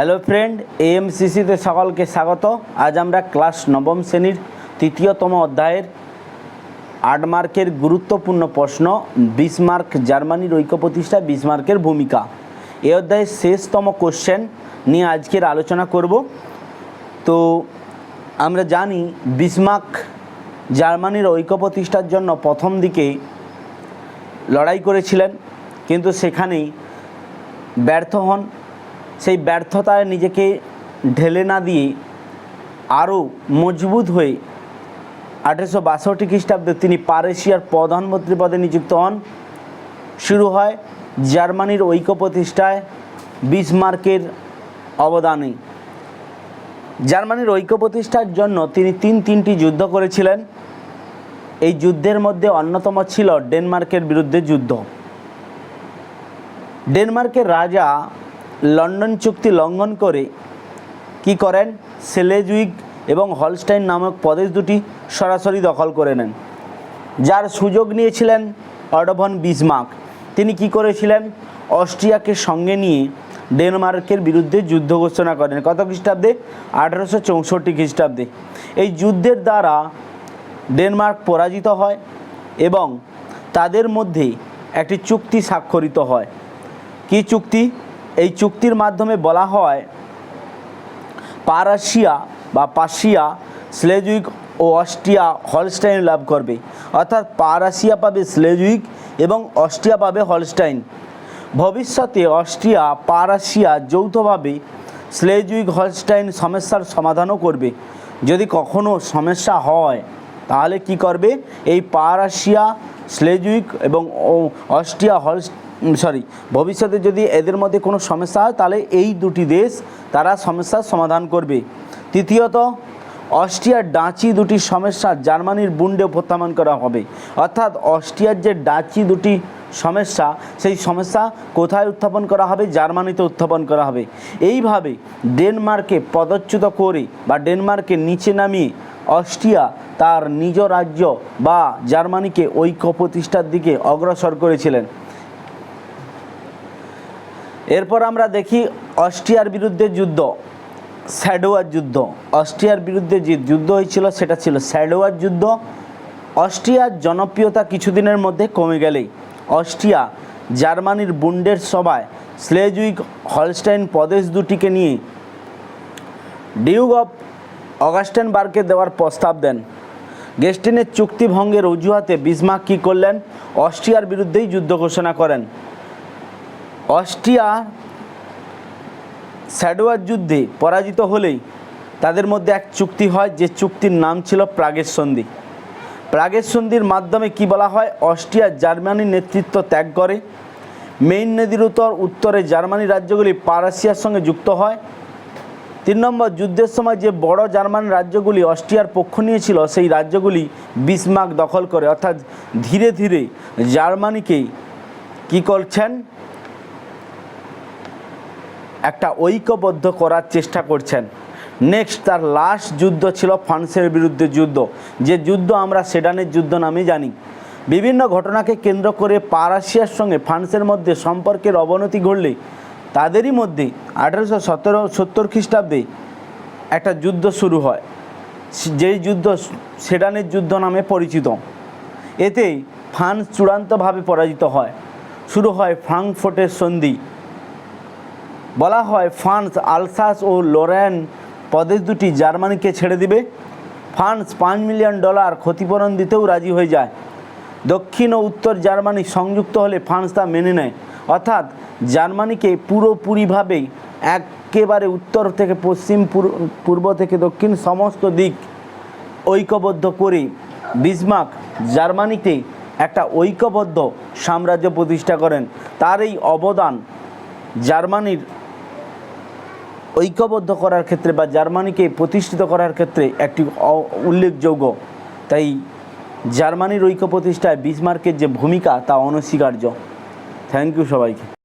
Hello friend এএমসিসিতে সকলকে স্বাগত। আজ আমরা ক্লাস নবম শ্রেণির তৃতীয়তম অধ্যায়ের আট মার্কের গুরুত্বপূর্ণ প্রশ্ন, বিসমার্ক জার্মানির ঐক্য প্রতিষ্ঠা, বিসমার্কের ভূমিকা। এই অধ্যায়ের শেষতম কোশ্চেন নিয়ে আজকের আলোচনা করব। তো আমরা জানি বিসমার্ক জার্মানির ঐক্য প্রতিষ্ঠার জন্য প্রথম দিকে লড়াই করেছিলেন, কিন্তু সেখানেই ব্যর্থ হন। সেই ব্যর্থতায় নিজেকে ঢেলে না দিয়ে আরও মজবুত হয়ে আঠেরোশো বাষট্টি খ্রিস্টাব্দে তিনি পারেশিয়ার প্রধানমন্ত্রী পদে নিযুক্ত হন। শুরু হয় জার্মানির ঐক্য প্রতিষ্ঠায় বিসমার্কের অবদানে জার্মানির ঐক্য প্রতিষ্ঠার জন্য তিনি তিন তিনটি যুদ্ধ করেছিলেন। এই যুদ্ধের মধ্যে অন্যতম ছিল ডেনমার্কের বিরুদ্ধে যুদ্ধ। ডেনমার্কের রাজা লন্ডন চুক্তি লঙ্ঘন করে কি করেন? সেলেজুইক এবং হলস্টাইন নামক প্রদেশ দুটি সরাসরি দখল করে নেন। যার সুযোগ নিয়েছিলেন অডভন বিসমার্ক। তিনি কি করেছিলেন? অস্ট্রিয়াকে সঙ্গে নিয়ে ডেনমার্কের বিরুদ্ধে যুদ্ধ ঘোষণা করেন। কত খ্রিস্টাব্দে? আঠারোশো চৌষট্টি খ্রিস্টাব্দে। এই যুদ্ধের দ্বারা ডেনমার্ক পরাজিত হয় এবং তাদের মধ্যে একটি চুক্তি স্বাক্ষরিত হয়। কি চুক্তি? এই চুক্তির মাধ্যমে বলা হয়, পারাসিয়া বা পাশিয়া, স্লেজুইক ও অস্ট্রিয়া হলস্টাইন লাভ করবে। অর্থাৎ পারাসিয়া পাবে স্লেজুইক এবং অস্ট্রিয়া পাবে হলস্টাইন। ভবিষ্যতে অস্ট্রিয়া, পারাসিয়া যৌথভাবে স্লেজুইক হলস্টাইন সমস্যার সমাধানও করবে। যদি কখনো সমস্যা হয়, তাহলে কি করবে? এই পারাসিয়া স্লেজুইক এবং অস্ট্রিয়া হল সরি ভবিষ্যতে যদি এদের মধ্যে কোনো সমস্যা হয়, তাহলে এই দুটি দেশ তারা সমস্যার সমাধান করবে। তৃতীয়ত, অস্ট্রিয়ার ডাচি দুটি সমস্যা জার্মানির বুন্ডে প্রত্যামান করা হবে। অর্থাৎ অস্ট্রিয়ার যে ডাচি দুটি সমস্যা, সেই সমস্যা কোথায় উত্থাপন করা হবে? জার্মানিতে উত্থাপন করা হবে। এইভাবে ডেনমার্কে পদচ্যুত করে বা ডেনমার্কে নিচে নামিয়ে অস্ট্রিয়া তার নিজ রাজ্য বা জার্মানিকে ঐক্য প্রতিষ্ঠার দিকে অগ্রসর করেছিলেন। এরপর আমরা দেখি অস্ট্রিয়ার বিরুদ্ধে যুদ্ধ, স্যাডোয়ার যুদ্ধ। অস্ট্রিয়ার বিরুদ্ধে যে যুদ্ধ হয়েছিল, সেটা ছিল স্যাডোয়ার যুদ্ধ। অস্ট্রিয়ার জনপ্রিয়তা কিছুদিনের মধ্যে কমে গেলেই অস্ট্রিয়া জার্মানির বুন্ডের সভায় স্লেজুইক হলস্টাইন প্রদেশ দুটিকে নিয়ে ডিউগ অফ অগাস্টেনবার্গকে দেওয়ার প্রস্তাব দেন। গেস্টিনের চুক্তি ভঙ্গের অজুহাতে বিসমার্ক কী করলেন? অস্ট্রিয়ার বিরুদ্ধেই যুদ্ধ ঘোষণা করেন। অস্ট্রিয়া স্যাডোয়ার যুদ্ধে পরাজিত হলেই তাদের মধ্যে এক চুক্তি হয়, যে চুক্তির নাম ছিল প্রাগের সন্ধি। প্রাগের সন্ধির মাধ্যমে কি বলা হয়? অস্ট্রিয়া জার্মানির নেতৃত্ব ত্যাগ করে। মেইন নদীর উত্তর উত্তরে জার্মানি রাজ্যগুলি পারাসিয়ার সঙ্গে যুক্ত হয়। তিন নম্বর, যুদ্ধের সময় যে বড় জার্মান রাজ্যগুলি অস্ট্রিয়ার পক্ষ নিয়েছিল, সেই রাজ্যগুলি বিসমার্ক দখল করে। অর্থাৎ ধীরে ধীরে জার্মানিকে কি করছেন? একটা ঐক্যবদ্ধ করার চেষ্টা করছেন। নেক্সট, তার লাস্ট যুদ্ধ ছিল ফ্রান্সের বিরুদ্ধে যুদ্ধ। যে যুদ্ধ আমরা সেডানের যুদ্ধ নামে জানি। বিভিন্ন ঘটনাকে কেন্দ্র করে পারাসিয়ার সঙ্গে ফ্রান্সের মধ্যে সম্পর্কের অবনতি ঘটলে তাদেরই মধ্যে আঠারোশো সতেরো, সত্তর খ্রিস্টাব্দে একটা যুদ্ধ শুরু হয়। যেই যুদ্ধ সেডানের যুদ্ধ নামে পরিচিত। এতে ফ্রান্স চূড়ান্তভাবে পরাজিত হয়। শুরু হয় ফ্রাঙ্কফোর্টের সন্ধি। বলা হয় ফ্রান্স আলসাস ও লোরেন প্রদেশ দুটি জার্মানিকে ছেড়ে দিবে। ফ্রান্স পাঁচ মিলিয়ন ডলার ক্ষতিপূরণ দিতেও রাজি হয়ে যায়। দক্ষিণ ও উত্তর জার্মানি সংযুক্ত হলে ফ্রান্স তা মেনে নেয়। অর্থাৎ জার্মানিকে পুরোপুরিভাবে একেবারে উত্তর থেকে পশ্চিম পূর্ব থেকে দক্ষিণ সমস্ত দিক ঐক্যবদ্ধ করে বিসমার্ক জার্মানিতে একটা ঐক্যবদ্ধ সাম্রাজ্য প্রতিষ্ঠা করেন। তার এই অবদান জার্মানির ঐক্যবদ্ধ করার ক্ষেত্রে বা জার্মানিকে প্রতিষ্ঠিত করার ক্ষেত্রে একটি উল্লেখযোগ্য। তাই জার্মানির ঐক্য প্রতিষ্ঠায় বিসমার্কের যে ভূমিকা তা অনস্বীকার্য। থ্যাংক ইউ সবাইকে।